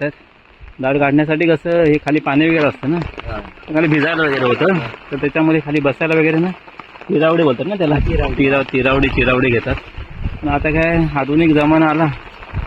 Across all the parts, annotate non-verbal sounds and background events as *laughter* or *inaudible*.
काढतायत दाढ काढण्यासाठी कसं हे खाली पाणी वगैरे असतं ना. खाली भिजायला वगैरे होतं. तर त्याच्यामध्ये खाली बसायला वगैरे ना तिरावडी बोलतात ना त्याला. तिराव तिरावडी. चिरावडी घेतात. पण आता काय आधुनिक जमाना आला.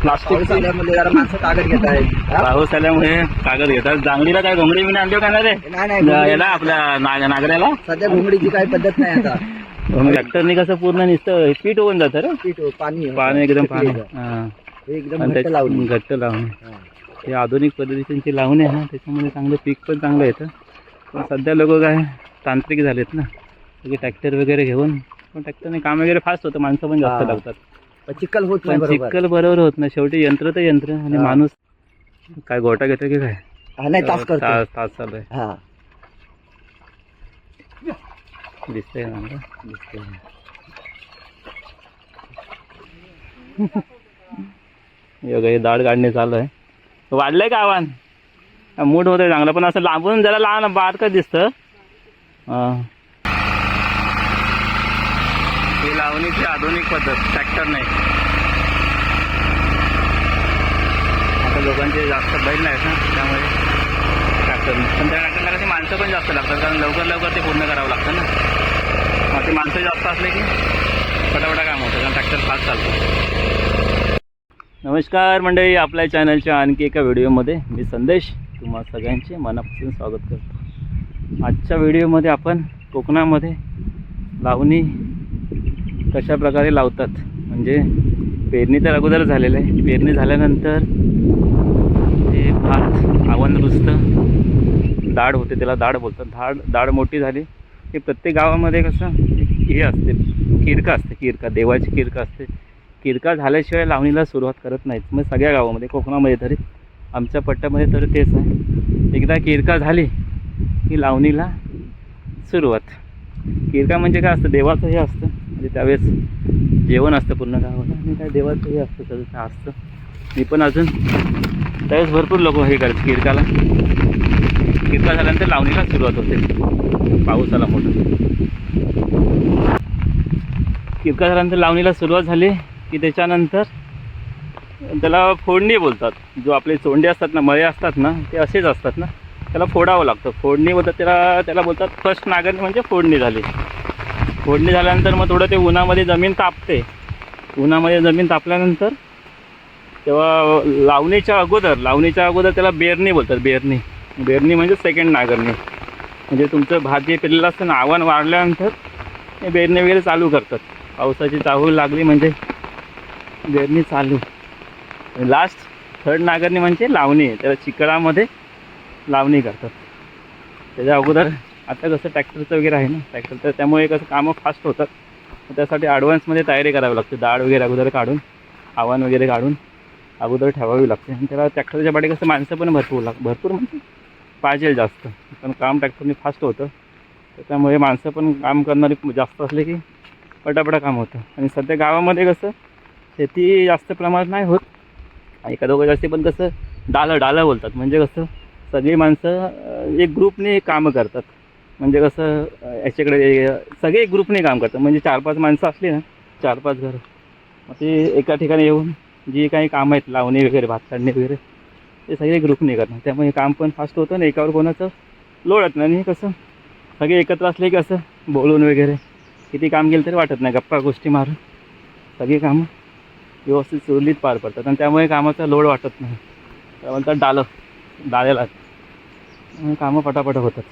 प्लास्टिक माणसं कागद घेत आहेत. पाऊस आल्यामुळे कागद घेतात. जांगडीला काय घोंगडी मी आणलो का ना रे? याला आपल्या नाग नागऱ्याला? सध्या घोंगडीची काही पद्धत नाही आता. ट्रॅक्टरने कसं पूर्ण नुसतं पीठ होऊन जातं रे. पीठ पाणी. पाणी एकदम पाणी. एकदम हा. आणि घट्ट लावणे हा. आधुनिक पद्धतीची लावणे आहे ना त्याच्यामुळे चांगलं पीक पण चांगलं येतं पण सध्या लोक काय तांत्रिक झालेत ना सगळे ट्रॅक्टर वगैरे घेऊन पण ट्रॅक्टरने काम वगैरे फास्ट होतं माणसं पण जास्त. लागतात चिखल होत नाही पण बरोबर चिक्कल बरोबर होत ना शेवटी यंत्र तर यंत्र आणि. माणूस काय गोटा घेतो की काय नाही तास तास तास चालू आहे दिसतंय मला? दिसतंय. *laughs* हे हे दाढ काढणे चालू आहे वाढलंय का आव्हान मूड होतंय चांगलं पण असं लांबून जरा लहान बारकं दिसतं. ही लावणीची आधुनिक पद्धत ट्रॅक्टर नाही. आता लोकांचे जास्त बैल नाहीत ना त्यामुळे ट्रॅक्टर पण त्या ट्रॅक्टरला कधी माणसं पण जास्त लागतात कारण लवकर लवकर ते पूर्ण करावं लागतं ना. मग ते माणसं जास्त असले की फटाफटा काम होतं कारण ट्रॅक्टर फास्ट चालतो. नमस्कार मंडळी आपल्या चॅनलच्या आणखी एका व्हिडिओमध्ये मी संदेश तुम्हा सगळ्यांचे मनापासून स्वागत करतो. आजच्या व्हिडिओमध्ये आपण कोकणामध्ये लावणी कशा प्रकारे लावतात म्हणजे पेरणी तर अगोदर झालेलं आहे. पेरणी झाल्यानंतर ते भात आवन रुजतं दाढ होते त्याला दाढ बोलतात. दाढ दाढ मोठी झाली की प्रत्येक गावामध्ये कसं हे असते किरका असते किरका देवाची किरका असते. किरका झाल्याशिवाय लावणीला सुरुवात करत नाहीत. मग सगळ्या गावामध्ये कोकणामध्ये तरी आमच्या पट्ट्यामध्ये तर तेच आहे. एकदा किरका झाली की लावणीला सुरुवात. किरका म्हणजे काय असतं? देवाचं हे असतं. म्हणजे त्यावेळेस जेवण असतं पूर्ण गावाला आणि काय देवाचं हे असतं सगळं काय असतं. मी पण अजून त्यावेळेस भरपूर लोक हे करत किरकाला किरका झाल्यानंतर लावणीला सुरुवात होते. पाऊस आला किरका झाल्यानंतर लावणीला सुरुवात झाली. की त्याच्यानंतर त्याला फोडणी बोलतात. जो आपले चोंडे असतात ना मळे असतात ना ते असेच असतात ना त्याला फोडावं लागतं. फोडणी बोलतात त्याला त्याला बोलतात फर्स्ट नागरणी म्हणजे फोडणी झाली. फोडणी झाल्यानंतर मग थोडं ते उन्हामध्ये जमीन तापते. उन्हामध्ये जमीन तापल्यानंतर तेव्हा लावणीच्या अगोदर लावणीच्या अगोदर त्याला बेरणी बोलतात बेरणी. बेरणी म्हणजे सेकंड नागरणी. म्हणजे तुमचं भात जे पेरलेलं असतं ना आव्हान वाढल्यानंतर ते बेरणी वगैरे चालू करतात. पावसाची चाहूल लागली म्हणजे जर्नी चालू. लास्ट थर्ड नागरणी म्हणजे लावणी त्याला चिकळामध्ये लावणी करतात. त्याच्या अगोदर आता कसं ट्रॅक्टरचं वगैरे आहे ना ट्रॅक्टर तर त्यामुळे कसं कामं फास्ट होतात. त्यासाठी ॲडव्हान्समध्ये तयारी करावी लागते. दाळ वगैरे अगोदर काढून आव्हान वगैरे काढून अगोदर ठेवावी लागते. आणि त्याला ट्रॅक्टरच्या पाठी कसं माणसं पण भरपूर लाग भरपूर म्हणजे पाहिजे जास्त. पण काम ट्रॅक्टरने फास्ट होतं. त्याच्यामुळे माणसं पण काम करणारी जास्त असले की पटापटा काम होतं. आणि सध्या गावामध्ये कसं शेती जास्त प्रमाणात नाही होत. एका दोघं जास्ती पण कसं डालं डालं बोलतात. म्हणजे कसं सगळी माणसं एक ग्रुपने कामं करतात. म्हणजे कसं याच्याकडे सगळे एक ग्रुपने काम करतात. म्हणजे चार पाच माणसं असली ना चार पाच घरं मग ते एका ठिकाणी येऊन जी काही कामं आहेत लावणी वगैरे भात काढणे वगैरे ते सगळे ग्रुपने करणार त्यामुळे काम पण फास्ट होतं आणि एकावर कोणाचं लोळत नाही. आणि कसं सगळे एकत्र असले की असं बोलून वगैरे किती काम केलं तरी वाटत नाही. गप्पा गोष्टी मारून सगळी कामं व्यवस्थित सुरळीत पार पडतात आणि त्यामुळे कामाचा लोड वाटत नाही. त्या म्हणतात डालं डाळेला कामं पटापट होतात.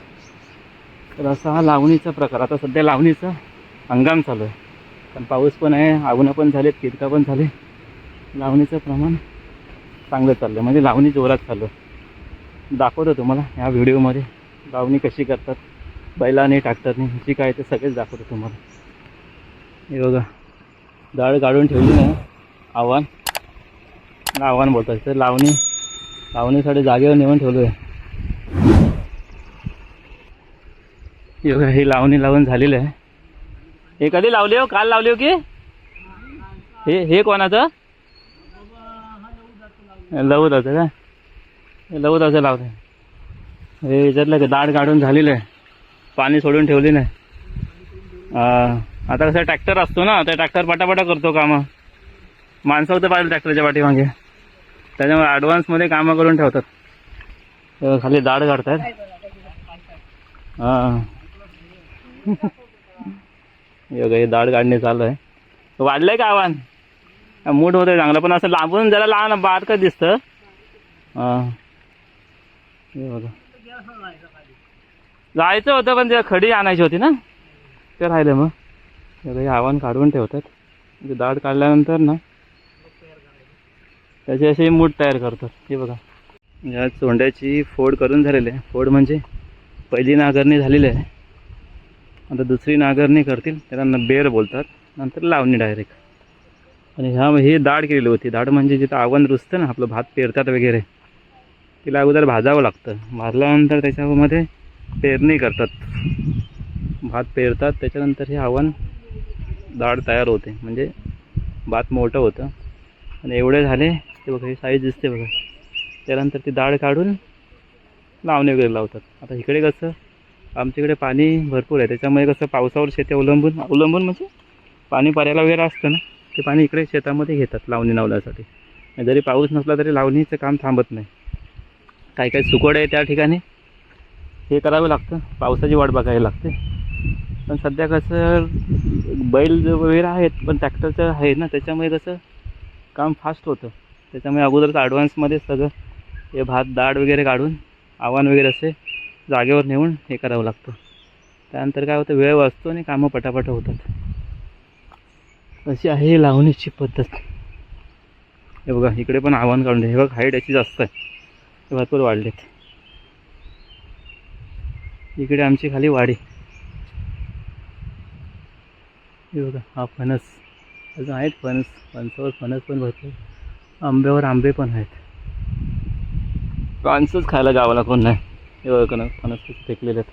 तर असा हा लावणीचा प्रकार. आता सध्या लावणीचा हंगाम चालू आहे. कारण पाऊस पण आहे आगुणं पण झालेत किरका पण झाले. लावणीचं प्रमाण चांगलं चाललं आहे म्हणजे लावणी जोरात चालू आहे. दाखवतो तुम्हाला ह्या व्हिडिओमध्ये. लावणी कशी करतात बैलाने टाकतात जी काय ते सगळेच दाखवतो तुम्हाला. हे बघा. डाळ काढून ठेवली नाही आव्हान. आव्हान बोलतात तर लावणी लावणीसाठी जागेवर नेऊन ठेवलो आहे ही लावणी लावून झालेली आहे. हे कधी लावली हो? काल लावली हो की? हे हे कोणाचं? लवदाचं का? हे लवदाचं लावतं. हे याच्यातलं का दाढ काढून झालेलं आहे. पाणी सोडून ठेवली नाही आता कसं ट्रॅक्टर असतो ना त्या ट्रॅक्टर पटापटा करतो कामं. माणसं होतं पाहिजे ट्रॅक्टरच्या पाठीमागे. त्याच्यामुळे ॲडव्हान्समध्ये कामं करून ठेवतात. खाली दाढ काढतात हां. हे हे दाढ काढणे चालू आहे. वाढलं आहे का आव्हान? मूड आहे चांगलं पण असं लांबून जरा लहान बारकं दिसतं? हां. हे बघा. जायचं होतं पण त्या खडी आणायची होती ना? ते राहिलं मग. हे आव्हान काढून ठेवतात म्हणजे दाढ काढल्यानंतर ना त्याची असे मूठ तयार करतात. हे बघा. या सोंड्याची फोड करून झालेली आहे. फोड म्हणजे पहिली नांगरणी झालेली आहे. आता दुसरी नांगरणी करतील त्याला न बेर बोलतात नंतर लावणी डायरेक्ट आणि ह्या ही दाढ केलेली होती. दाढ म्हणजे जिथं आवण रुजतं ना आपलं भात पेरतात वगैरे तिला अगोदर भाजावं लागतं. भाजल्यानंतर त्याच्यामध्ये पेरणी करतात. भात पेरतात त्याच्यानंतर हे आव्हान दाढ तयार होते. म्हणजे भात मोठं होतं. आणि एवढे झाले ते बघा ही साईज दिसते बघा. त्यानंतर ती डाळ काढून लावणे वगैरे लावतात. आता इकडे कसं आमच्याकडे पाणी भरपूर आहे. त्याच्यामुळे कसं पावसावर शेती अवलंबून अवलंबून म्हणजे पाणी पर्याला वगैरे असतं ना ते पाणी इकडे शेतामध्ये घेतात लावणी लावण्यासाठी. जरी पाऊस नसला तरी लावणीचं काम थांबत नाही. काही काही सुकड आहे त्या ठिकाणी. हे करावं लागतं. पावसाची वाट बघायला लागते. पण सध्या कसं बैल वगैरे आहेत पण ट्रॅक्टरचं आहे ना त्याच्यामुळे कसं काम फास्ट होतं. त्याच्यामुळे अगोदरच ॲडव्हान्समध्ये सगळं हे भात दाढ वगैरे काढून आव्हान वगैरे असे जागेवर नेऊन हे करावं लागतं. त्यानंतर काय होतं वेळ वाचतो आणि कामं पटापट होतात. अशी आहे ही लावणीची पद्धत. हे बघा इकडे पण आव्हान काढून हे बघा हाईट याची जास्त आहे. हे भरपूर वाढलेत. इकडे आमची खाली वाडी. हे बघा हा फणस. अजून आहेत फणस. फणसावर फणस पण भरपूर. आंब्यावर आंबे पण आहेत. फणसच खायला गावाला कोण नाही. हे बघा फणस फेकलेले आहेत.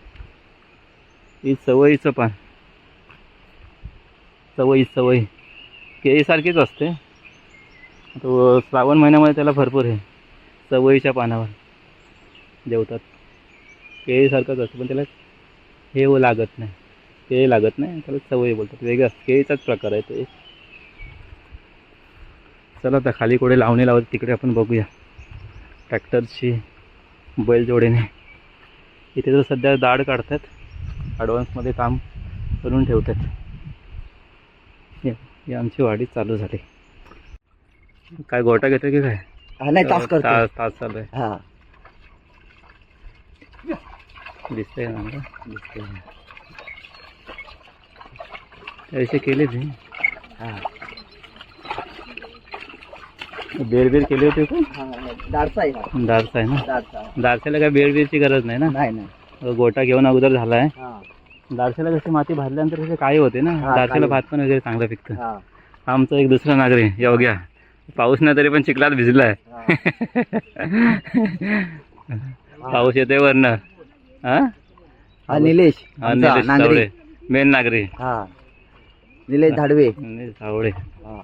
ही सवयीचं पान. सवयी सवयी. केळीसारखीच असते. तो श्रावण महिन्यामध्ये त्याला भरपूर आहे. सवयीच्या पानावर. जेवतात. केळीसारखंच असतं पण त्याला हे लागत नाही. केळी लागत नाही त्याला सवयी बोलतात. वेगळं केळीचाच प्रकार आहे ते. चला आता खाली कुठे लावणी लावत तिकडे आपण बघूया. ट्रॅक्टरची बैलजोडीने इथे तर सध्या दाढ काढतात. ॲडव्हान्समध्ये काम करून ठेवतात. हे आमची वाढी चालू झाली. काय गोटा घेतो की काय? हा नाही तास करतो तास तास चालू आहे. हा. दिसतंय ना? दिसतंय. केले ते हा. बेर केले होते हा, आहे हा. दारसा आहे ना? दारशाला काय बेरची गरज नाही ना? नाही नाही. गोटा घेऊन अगोदर झाला आहे हा. दारशाला कशी माती भाजल्यानंतर कसे काय होते ना हा, दारशाला काळी. भात पण वगैरे चांगलं पिकतं. हा. आमचा एक दुसरा नागरी योग्या. पाऊस नाही तरी पण चिखलात भिजलाय. हा. *laughs* पाऊस येतोय वरनं. हा हा निलेश. हा, आमचा निलेश नांगरी. सावळे मेन नागरी. हा. निलेश धाडवे. निलेश सावळे हा.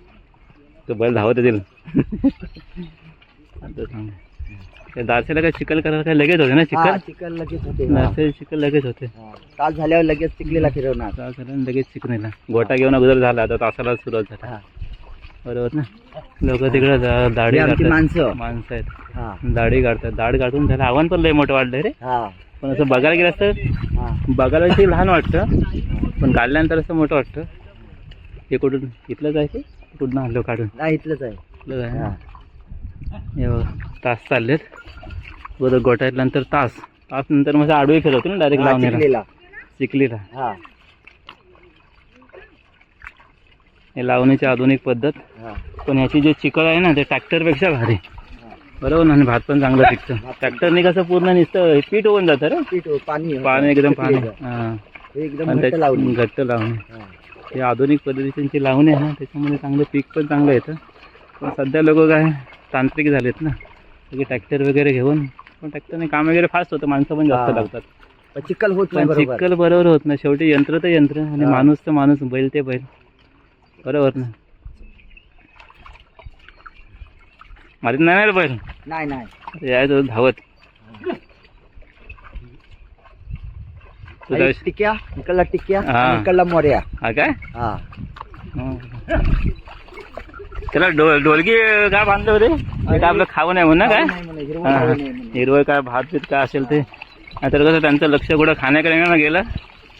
तो बैल धावत येतील? *laughs* आता दारसेला काय चिखल करायला काय लगेच होते ना चिखल? चिकन लगेच होते. दारसे चिखल लगेच होते. हा. तास झाल्यावर लगेच चिखलीला फिरवणार. तास झाला आणि लगेच चिकणीला गोटा घेऊन अगोदर झाला आता तासाला सुरुवात झाली. बरोबर ना? लोक तिकडे दाढी काढतात माणसं. माणसं आहेत. हा. दाढी काढतात दाढ काढून त्याला आव्हान पण लय मोठं वाढलंय रे. हा. पण असं बघायला गेलं असतं हा. बघायला ते लहान वाटतं पण काढल्यानंतर असं मोठं वाटतं. हे कुठून? इथलंच आहे ते? कुठून आणलो काढून. इथलंच आहे. इथलंच आहे ना? बघ, तास चाललेत. बरोबर गोटायल्यानंतर तास. तास नंतर मग आडवे फिरवतो ना डायरेक्ट लावण्याला चिखलीला. हा. हे लावणीची आधुनिक पद्धत. हा. पण ह्याची जे चिकळ आहे ना ते ट्रॅक्टरपेक्षा भारी. हा. बरोबर ना? आणि भात पण चांगलं पिकतं. ट्रॅक्टरने कसं पूर्ण नुसतं पीठ होऊन जातं रे पीठ हो, पाणी हो. पाणी एकदम पाणी. हां. एकदम घट्ट घट्ट लावणी. हा. आधुनिक पद्धतीची लावणी आहे ना त्याच्यामध्ये चांगलं पीक पण चांगलं येतं. पण सध्या लोक काय तांत्रिक झालेत ना. सगळे ट्रॅक्टर वगैरे घेऊन पण ट्रॅक्टरने काम वगैरे फास्ट होतं माणसं पण जास्त. लागतात. चिखल होत नाही चिखल बरोबर होत ना शेवटी यंत्र तर यंत्र आणि. माणूस तर माणूस बैल ते बैल. बरोबर ना? मारीत नाही ना रे बैल? नाही नाही. यायचं धावत. टिक्या इकडला टिक्या हा. आणि इकडला मोर्या हा काय हा हं. त्याला डो डोलगी काय बांधलं होते ते काय आपलं खाऊ ना काय नाही म्हणे, हिरवं हा, खाऊ हा. नये म्हणे. हिरवळ काय भात बीत काय असेल ते नाहीतर कसं त्यांचं लक्ष कुठं खाण्याकडे गेलं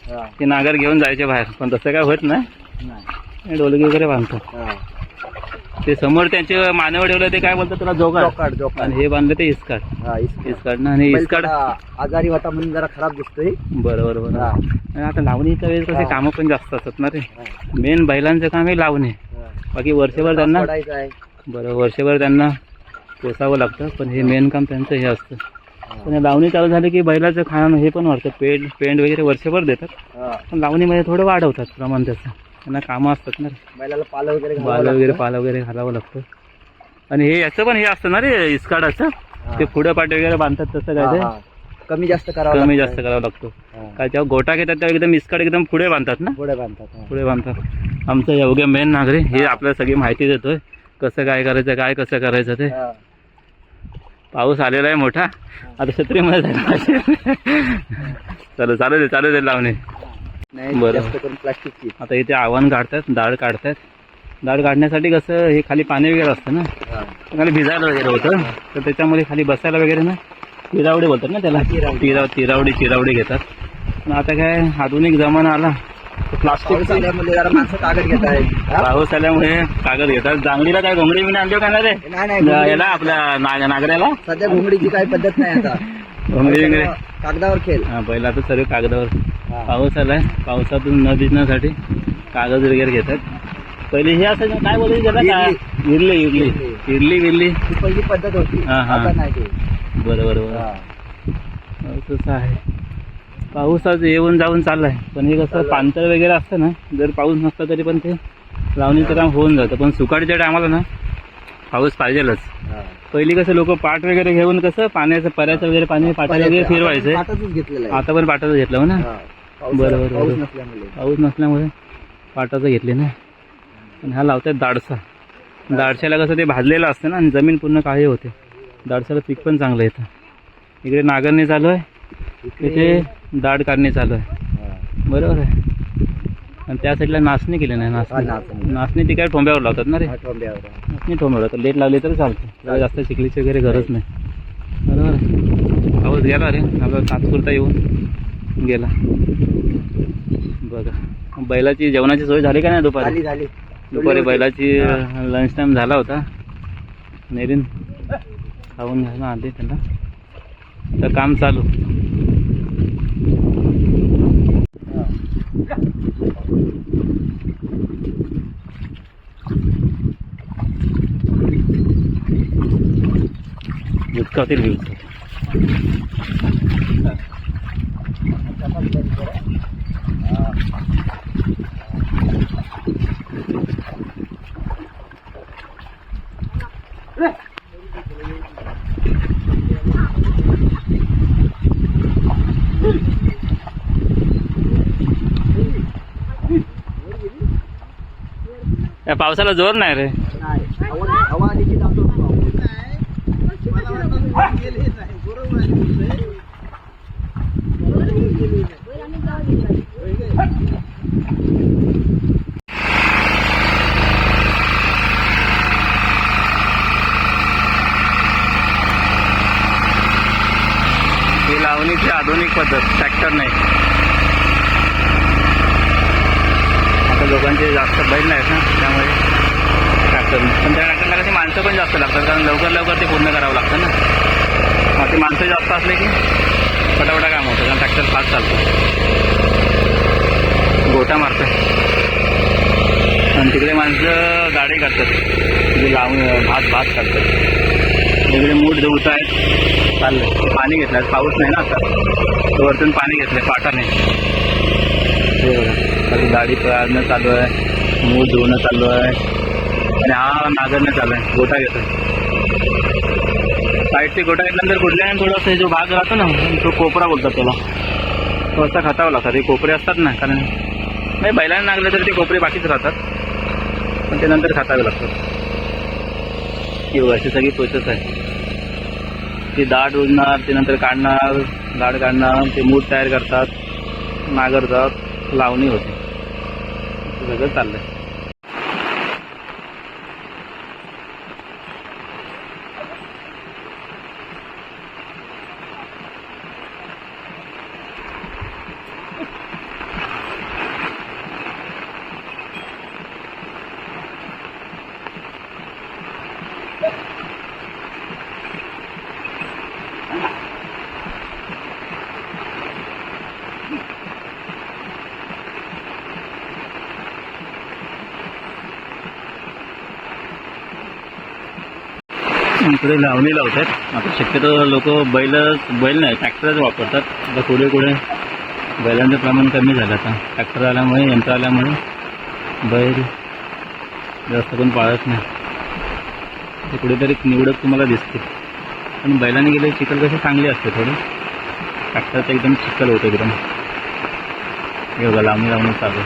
हा, की नागर घेऊन जायचे बाहेर पण तसं काय होत नाही नाही. हे डोलगी वगैरे बांधतात हा. ते समोर त्यांचे मानव ठेवलं ते काय बोलतात तुला जोगाड. जोकाड जोकाड आणि हे बांधलं ते इस्काड. हा. इस्काड. ना आणि बैल इस्काड. थोडा आजारी होता म्हणून जरा खराब दिसतोय. बरोबर बरोबर. हा. आणि आता लावणीच्या वेळेस कसे हा. कामं पण जास्त असतात ना रे. हा, मेन बैलांचं काम आहे लावणे. हा. बाकी वर्षभर त्यांना पडायचं आहे. बरं वर्षभर त्यांना पोसावं लागतं पण हे मेन काम त्यांचं हे असतं. पण हे लावणी चालू झाली की बैलाचं खाणं हे पण वाढतं. पेंट पेंट वगैरे वर्षभर देतात. हा. पण लावणीमध्ये थोडं वाढवतात प्रमाण त्याचं. त्यांना कामं असतात ना. बैलाला पाला वगैरे घालावं बाल वगैरे. पाला वगैरे घालावं लागतं आणि हे याचं पण हे असतं ना रे इस्काडाचं. ते पुढे पाटे वगैरे बांधतात तसं काय ते. कमी जास्त करावं कमी. जास्त करावं लागतो. काय जेव्हा गोटा घेतात तेव्हा एकदम इस्काड एकदम पुढे बांधतात ना पुढे बांधतात. पुढे बांधतात आमचं योग्य मेन नागरी हे आपल्याला सगळी माहिती देतोय कसं काय करायचं काय कसं करायचं ते. पाऊस आलेला आहे मोठा आता छत्रीमध्ये *laughs* चालू चालू दे चालू दे लावणे नाही बरं. जास्त करून प्लास्टिकची आता इथे आव्हान काढतात दाढ काढतात. दाढ काढण्यासाठी कसं हे खाली पाणी वगैरे असतं ना. खाली भिजायला वगैरे होतं. तर त्याच्यामुळे खाली बसायला वगैरे ना तिरावडी बोलतात ना त्याला? तिरावडी. तिराव तिरावडी चिरावडी घेतात. पण आता काय आधुनिक जमाना आला. प्लास्टिक माणसं कागद घेत आहेत. हा? पाऊस आल्यामुळे कागद घेतात. जांगडीला काय घोंगडी मी आणलो का ना रे? याला आपल्या नाग- नागऱ्याला? सध्या घोंगडीची काही पद्धत नाही आता. घोंगडी वगैरे कागदावर खेळ. हा पहिला तर सर्व कागदावर. पाऊस आलाय. पावसातून न भिजण्यासाठी कागद वगैरे घेतात. पहिले हे असं काय बोलायचं त्याला? काय? इरली इरली इरली विरली ही पहिली पद्धत होती. हा, हा. आता नाही ते बरोबर हा. हो, तसं आहे. पाऊस आज येऊन जाऊन चाललाय. पण हे कसं पाणतळ वगैरे असतं ना जर पाऊस नसला तरी पण ते लावणीचं काम होऊन जातं. पण सुकाडच्या टायमाला ना पाऊस पाहिजेलच. हा. पहिली कसं लोक पाट वगैरे घेऊन कसं पाण्याचं पर्याचं वगैरे पाणी पाटा वगैरे फिरवायचे. घेतलेलं आहे. आता पण पाटाचं घेतलं हो ना? हा. बरोबर, पाऊस. नसल्यामुळे. पाऊस नसल्यामुळे पाटाचं घेतले ना. आणि हा लावतात दाडसा. दाडशाला कसं ते भाजलेलं असतं ना आणि जमीन पूर्ण काळी होते. दाडशाला पीक पण चांगलं येतं. इकडे नागरणी चालू आहे इथे दाड काढणी चालू आहे. बरोबर आहे. आणि त्या साईडला नाचणी केली नाही नाचणी. नाचणी. ती काय ठोंब्यावर लावतात ना रे? हा. नाचणी ठोंब्यावर लावतात. लेट लावली तर चालते. त्याला जास्त शिकलीची वगैरे गरज नाही. बरोबर आहे. पाऊस गेला रे. आपला तात्पुरता येऊन. गेला. बघा. बैलाची जेवणाची सोय झाली का नाही दुपारी? झाली दुपारी बैलाची लंच टाइम झाला होता. नेरीन खाऊन घ्यायला आले त्यांना. तर काम चालू. विचकावतील या पावसाला जोर नाही रे नाही. हवा हवा आली की जातो पाऊस. ही लावणीची आधुनिक पद्धत ट्रॅक्टर नाही म्हणजे जास्त बैल नाहीत ना त्यामुळे ट्रॅक्टर पण त्या ट्रॅक्टरला कशी माणसं पण जास्त लागतात कारण लवकर लवकर ते पूर्ण करावं लागतं ना. मग ते माणसं जास्त असले की फटाफटा काम होतं कारण ट्रॅक्टर फास्ट चालतो. गोटा मारतं आणि तिकडे माणसं गाडी करतात म्हणजे लावून भात भात करतात तिकडे मूठ धुवत आहेत चाललं पाणी घेतलं पाऊस नाही ना आता. वरतून पाणी घेतलं पाटाने. हे खाली गाडी काढणं चालू आहे. मूळ धुवणं चालू आहे. आणि हा नागरणं चालू आहे. गोटा घेतोय. साईडचे गोटा घेतल्यानंतर कुठल्या थोडासा जो भाग राहतो ना तो कोपरा बोलतात त्याला. तो असा खातावा लागतात. हे कोपरे असतात ना कारण नाही बैलाने नागलं तर ते कोपरे बाकीच राहतात. पण ते नंतर खातावे लागतात. किंवा अशी सगळी प्रोसेस आहे. ती दाढ रुजणार ते नंतर काढणार दाढ काढणार ते मूठ तयार करतात. नागरतात लावणी होते. เหมือตันเลย इकडे लावणी लावतात. आता शक्यतो लोक बैल बैल नाही ट्रॅक्टरच वापरतात. आता पुढे पुढे बैलांचं प्रमाण कमी झालं आता. ट्रॅक्टर आल्यामुळे यंत्र आल्यामुळे बैल जास्त पण पाळत नाही. कुठेतरी निवडक तुम्हाला दिसते. पण बैलाने गेले चिखल कसे चांगले असते थोडे. ट्रॅक्टरचं एकदम चिखल होतं एकदम. हे लावणी लावणं चालू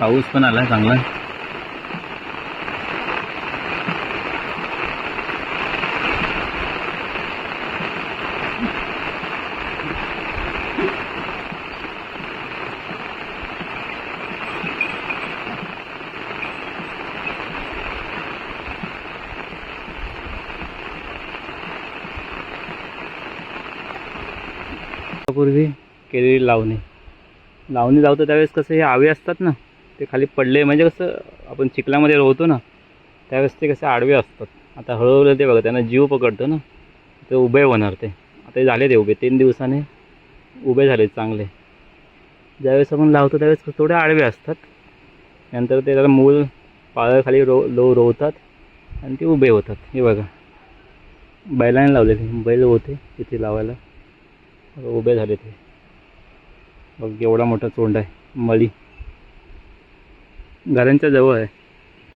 पाऊस पण आला चांगला. पूर्वी केलेली लावणी. लावणी लावतो त्यावेळेस कसं हे आवे असतात ना ते खाली पडले. म्हणजे कसं आपण चिखलामध्ये रोवतो ना त्यावेळेस ते कसे आडवे असतात. आता हळूहळू ते बघा त्यांना जीव पकडतो ना ते उभे होणार ते. आता हे झाले ते उभे तीन दिवसाने उभे झाले चांगले. ज्यावेळेस आपण लावतो त्यावेळेस थोडे आडवे असतात. नंतर ते त्याला मूल पाळाखाली रो लो रोवतात आणि ते उभे होतात. हे बघा. बैलाने लावलेले बैल होते तिथे लावायला. उभे झाले ते बघ एवढा मोठा चोंड आहे. मळी. घरांच्या जवळ आहे.